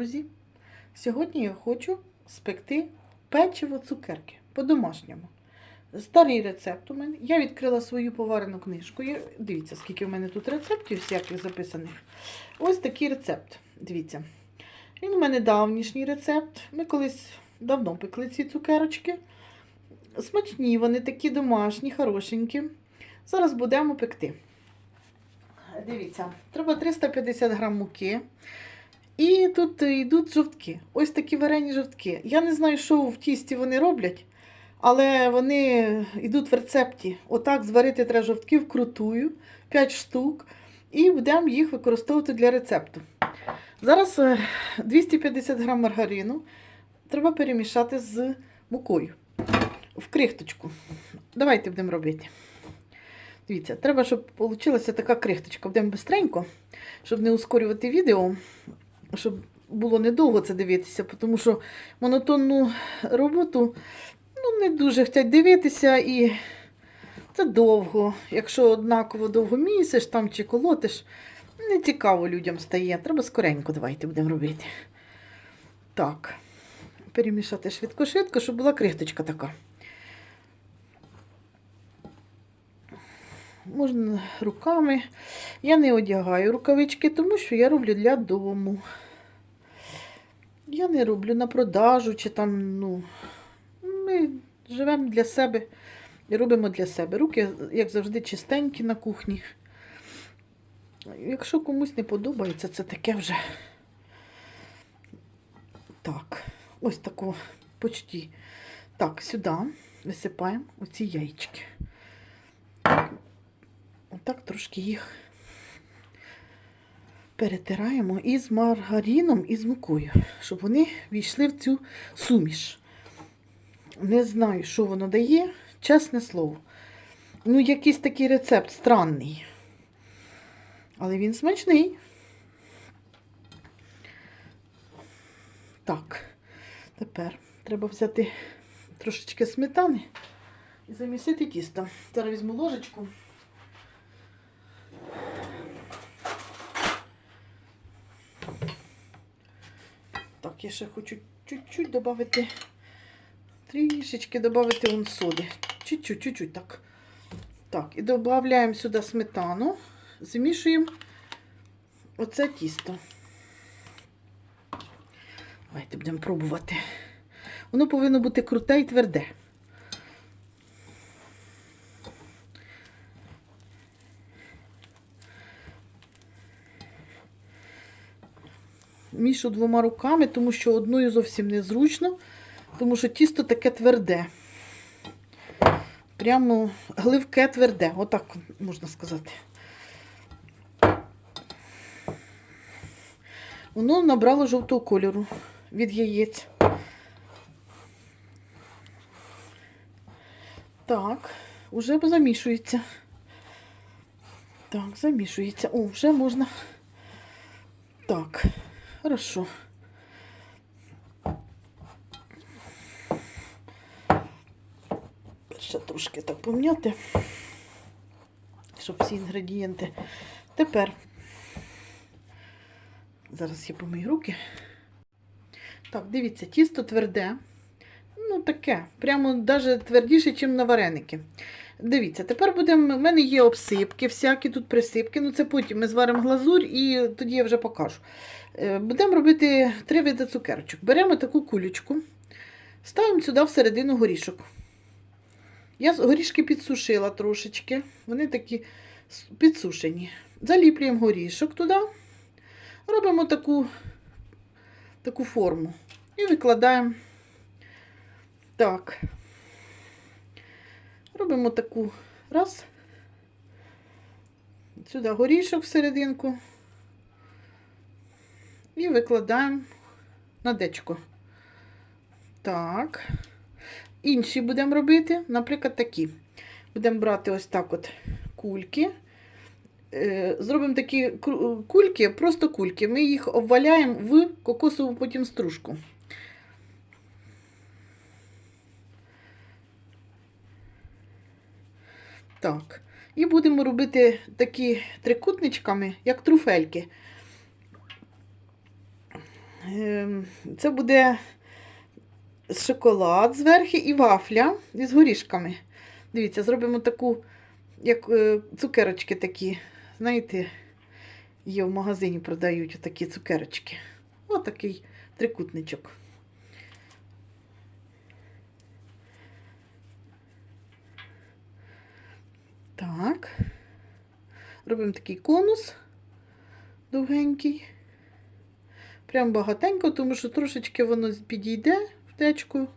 Друзі! Сьогодні я хочу спекти печиво цукерки по-домашньому. Старий рецепт у мене. Я відкрила свою поварену книжку. Дивіться, скільки в мене тут рецептів всяких записаних. Ось такий рецепт. Дивіться. Він у мене давнішній рецепт. Ми колись давно пекли ці цукерочки. Смачні, вони такі домашні, хорошенькі. Зараз будемо пекти. Дивіться, треба 350 грам муки. І тут е, йдуть жовтки. Ось такі варені жовтки. Я не знаю, що в тісті вони роблять, але вони йдуть в рецепті. Отак зварити треба жовтки вкрутую, 5 штук, і будемо їх використовувати для рецепту. Зараз е, 250 грам маргарину треба перемішати з мукою в крихточку. Давайте будемо робити. Дивіться, треба, щоб вийшла така крихточка. Будемо бистренько, щоб не ускорювати відео, щоб було недовго це дивитися, тому що монотонну роботу ну, не дуже хочуть дивитися і це довго. Якщо однаково довго місиш там чи колотиш, не цікаво людям стає. Треба скоренько давайте будемо робити. Так, перемішати швидко-швидко, щоб була крихточка така. Можна руками. Я не одягаю рукавички, тому що я роблю для дому. Я не роблю на продажу чи там, ну, ми живемо для себе і робимо для себе. Руки, як завжди, чистенькі на кухні. Якщо комусь не подобається, це таке вже. Так, ось таку почті. Так, сюди висипаємо оці яєчки. Отак трошки їх перетираємо із маргаріном і з мукою, щоб вони війшли в цю суміш. Не знаю, що воно дає, чесне слово. Ну, якийсь такий рецепт странний. Але він смачний. Так, тепер треба взяти трошечки сметани і замісити тісто. Зараз візьму ложечку. Я ще хочу чуть-чуть додати, трішечки додати вон соди. Чуть-чуть, чуть-чуть так. Так, і додаємо сюди сметану, змішуємо оце тісто. Давайте будемо пробувати. Воно повинно бути круте і тверде. Мішу двома руками, тому що одною зовсім незручно, тому що тісто таке тверде. Прямо гливке тверде, отак можна сказати. Воно набрало жовтого кольору від яєць. Так, вже замішується. Так, замішується. О, вже можна. Хорошо. Ще трошки так пом'яти, щоб всі інгредієнти. Тепер зараз я помию руки. Так, дивіться, тісто тверде. Ну, таке, прямо навіть твердіше, ніж на вареники. Дивіться, тепер будемо. У мене є обсипки, всякі тут присипки. Ну, це потім ми зваримо глазурь і тоді я вже покажу. Е, Будемо робити три види цукерочок. Беремо таку кулечку, ставимо сюди всередину горішок. Я горішки підсушила трошечки. Вони такі підсушені. Заліплюємо горішок туди, робимо таку, таку форму і викладаємо. Так. Робимо таку раз. Сюди горішок всерединку. І викладаємо на дечко. Так. Інші будемо робити, наприклад, такі. Будемо брати ось так от кульки. Е, Зробимо такі кульки, просто кульки. Ми їх обваляємо в кокосову потім стружку. Так. І будемо робити такі трикутничками, як труфельки. Ем, Це буде шоколад зверху і вафля із горішками. Дивіться, зробимо таку, як е, цукерочки такі. Знаєте, є в магазині продають такі цукерочки. Отакий трикутничок. Так. Робимо такий конус довгенький. Прям багатенько, тому що трошечки воно підійде в течку.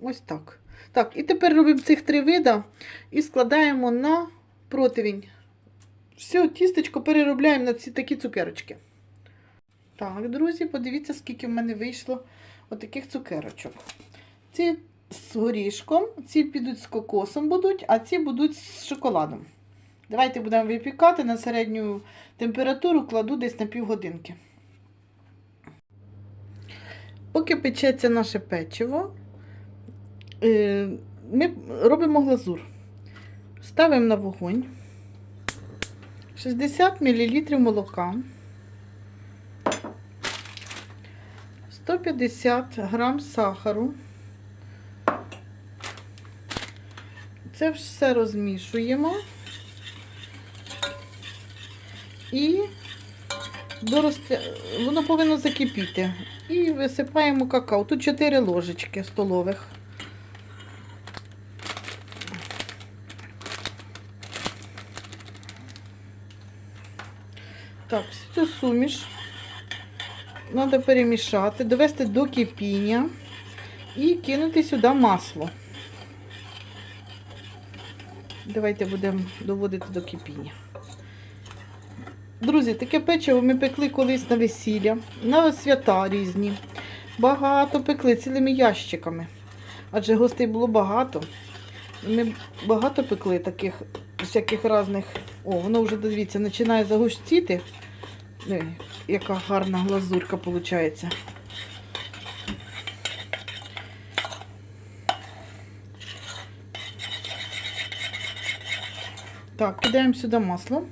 Ось так. Так, і тепер робимо цих три вида і складаємо на противень. Все, тістечко переробляємо на ці такі цукерочки. Так, друзі, подивіться, скільки в мене вийшло отаких цукерочок. Ці з горішком, ці підуть з кокосом будуть, а ці будуть з шоколадом. Давайте будемо випікати на середню температуру, кладу десь на півгодинки. Поки печеться наше печиво, е, ми робимо глазур. Ставимо на вогонь 60 мл молока, 150 грам сахару. Це все розмішуємо і до розтя... воно повинно закипіти. І висипаємо какао. Тут 4 ложечки столових. Так, всю цю суміш треба перемішати, довести до кипіння і кинути сюди масло. Давайте будемо доводити до кипіння. Друзі, таке печиво ми пекли колись на весілля, на свята різні. Багато пекли цілими ящиками. Адже гостей було багато. Ми багато пекли таких всяких різних. О, воно вже, дивіться, починає загустіти. Ой, яка гарна глазурка виходить. Так, кидаємо сюди масло.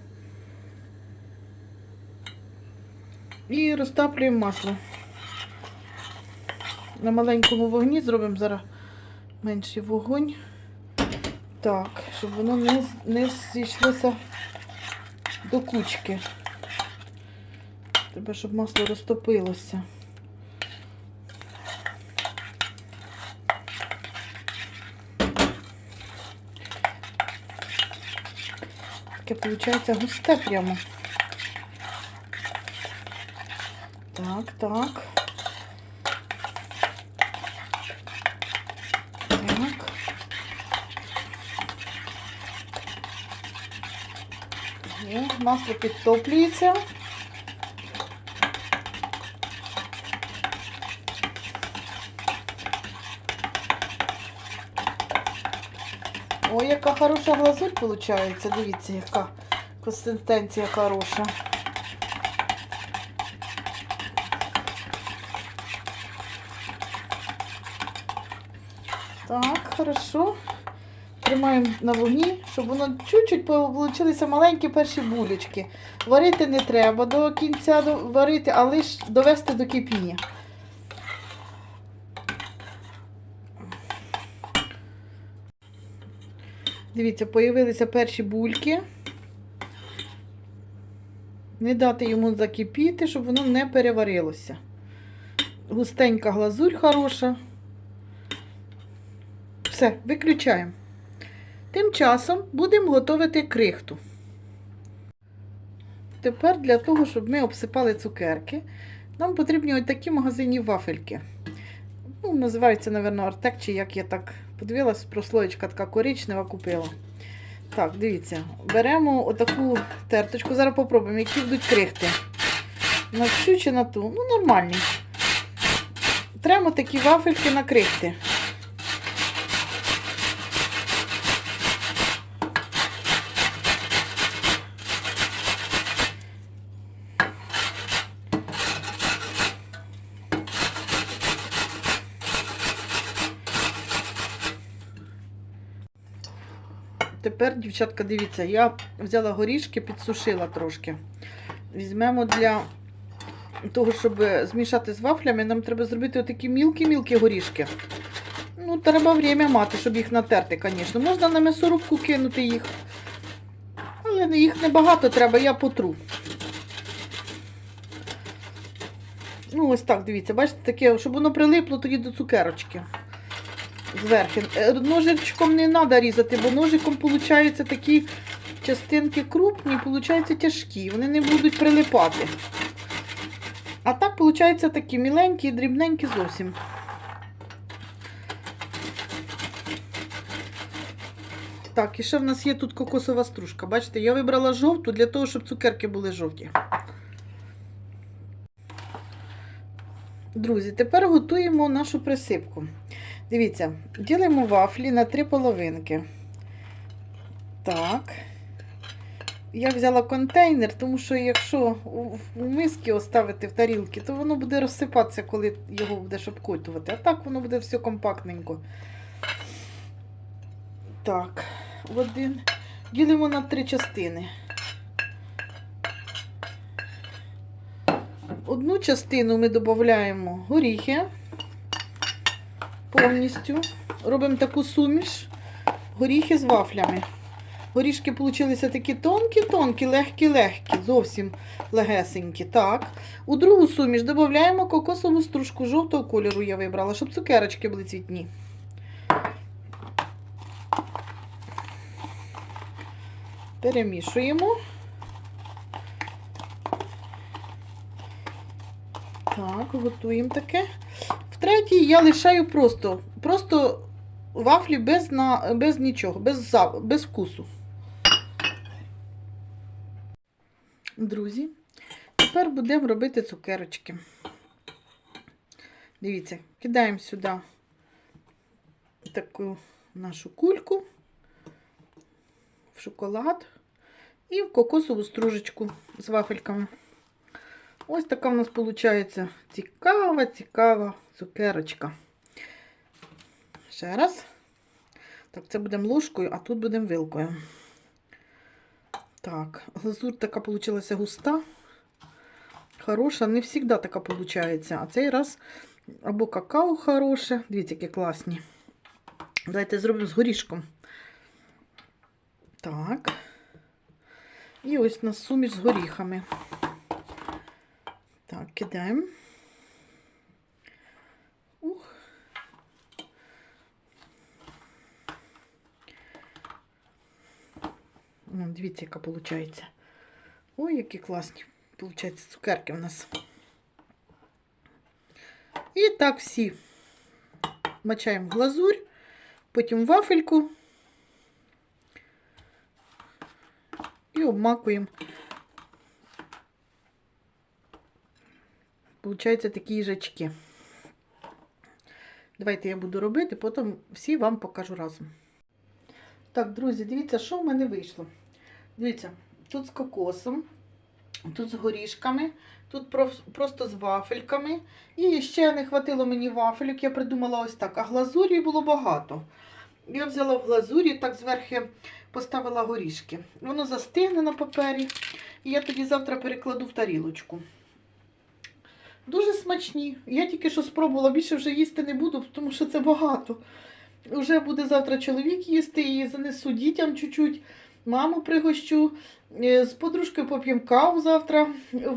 І розтаплюємо масло. На маленькому вогні зробимо зараз менший вогонь. Так, щоб воно не, не зійшлося до кучки. Треба, щоб масло розтопилося. Таке виходить густе прямо. Так, так. Так. Є, масло підтоплюється. Ой, яка хороша глазурь виходить. Дивіться, яка консистенція хороша. Так, хорошо. Тримаємо на вогні, щоб воно чуть-чуть получилися маленькі перші булечки. Варити не треба до кінця варити, а лише довести до кипіння. Дивіться, появилися перші бульки. Не дати йому закипіти, щоб воно не переварилося. Густенька глазурь хороша. Все, виключаємо. Тим часом будемо готувати крихту. Тепер для того, щоб ми обсипали цукерки, нам потрібні ось такі магазинні вафельки. Ну, називаються, мабуть, Артек, чи як я так подивилась, прослоєчка така коричнева купила. Так, дивіться, беремо отаку терточку. Зараз попробуємо, які будуть крихти. На цю чи на ту. Ну, нормальні. Тремо такі вафельки на крихти. Тепер, дівчатка, дивіться, я взяла горішки, підсушила трошки. Візьмемо для того, щоб змішати з вафлями, нам треба зробити отакі мілкі-мілкі горішки. Ну, треба время мати, щоб їх натерти, звісно. Можна на м'ясорубку кинути їх. Але їх небагато треба, я потру. Ну, ось так, дивіться, бачите, таке, щоб воно прилипло тоді до цукерочки. Зверху. Е, Ножичком не треба різати, бо ножиком получаються такі частинки крупні, получаються тяжкі, вони не будуть прилипати. А так, виходить, такі міленькі, дрібненькі зовсім. Так, і ще в нас є тут кокосова стружка. Бачите, я вибрала жовту для того, щоб цукерки були жовті. Друзі, тепер готуємо нашу присипку. Дивіться, ділимо вафлі на три половинки. Так. Я взяла контейнер, тому що якщо у миски оставити в тарілки, то воно буде розсипатися, коли його будеш обкотувати. А так воно буде все компактненько. Так, один. Ділимо на три частини. Одну частину ми додаємо горіхи повністю. Робимо таку суміш горіхи з вафлями. Горішки получилися такі тонкі-тонкі, легкі-легкі, зовсім легесенькі. Так. У другу суміш додаємо кокосову стружку жовтого кольору я вибрала, щоб цукерочки були цвітні. Перемішуємо. Так, готуємо таке. Третій я лишаю просто, просто вафлі без, на, без нічого, без, без вкусу. Друзі, тепер будемо робити цукерочки. Дивіться, кидаємо сюди таку нашу кульку в шоколад і в кокосову стружечку з вафельками. Ось така в нас виходить цікава, цікава цукерочка. Ще раз. Так, це будемо ложкою, а тут будемо вилкою. Так, глазурь така вийшла густа. Хороша, не завжди така виходить. А цей раз або какао хороше. Дивіться, які класні. Давайте зробимо з горішком. Так. І ось у нас суміш з горіхами. Так, кидаємо. Ух. Ну, дивіться, яка виходить. Ой, які класні. Получаються цукерки у нас. І так всі мачаємо в глазурь, потім вафельку і обмакуємо. Получаються такі їжачки. Давайте я буду робити, потім всі вам покажу разом. Так, друзі, дивіться, що в мене вийшло. Дивіться, тут з кокосом, тут з горішками, тут просто з вафельками. І ще не хватило мені вафельок, я придумала ось так. А глазурі було багато. Я взяла в глазурі, так зверху поставила горішки. Воно застигне на папері. І я тоді завтра перекладу в тарілочку. Дуже смачні. Я тільки що спробувала, більше вже їсти не буду, тому що це багато. Уже буде завтра чоловік їсти і занесу дітям чуть-чуть, маму пригощу. Е, З подружкою поп'ємо каву завтра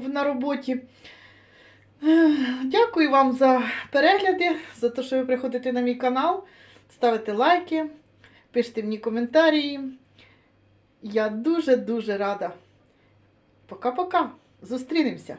на роботі. Дякую вам за перегляди, за те, що ви приходите на мій канал, ставите лайки, пишете мені коментарі. Я дуже-дуже рада. Пока-пока. Зустрінемося.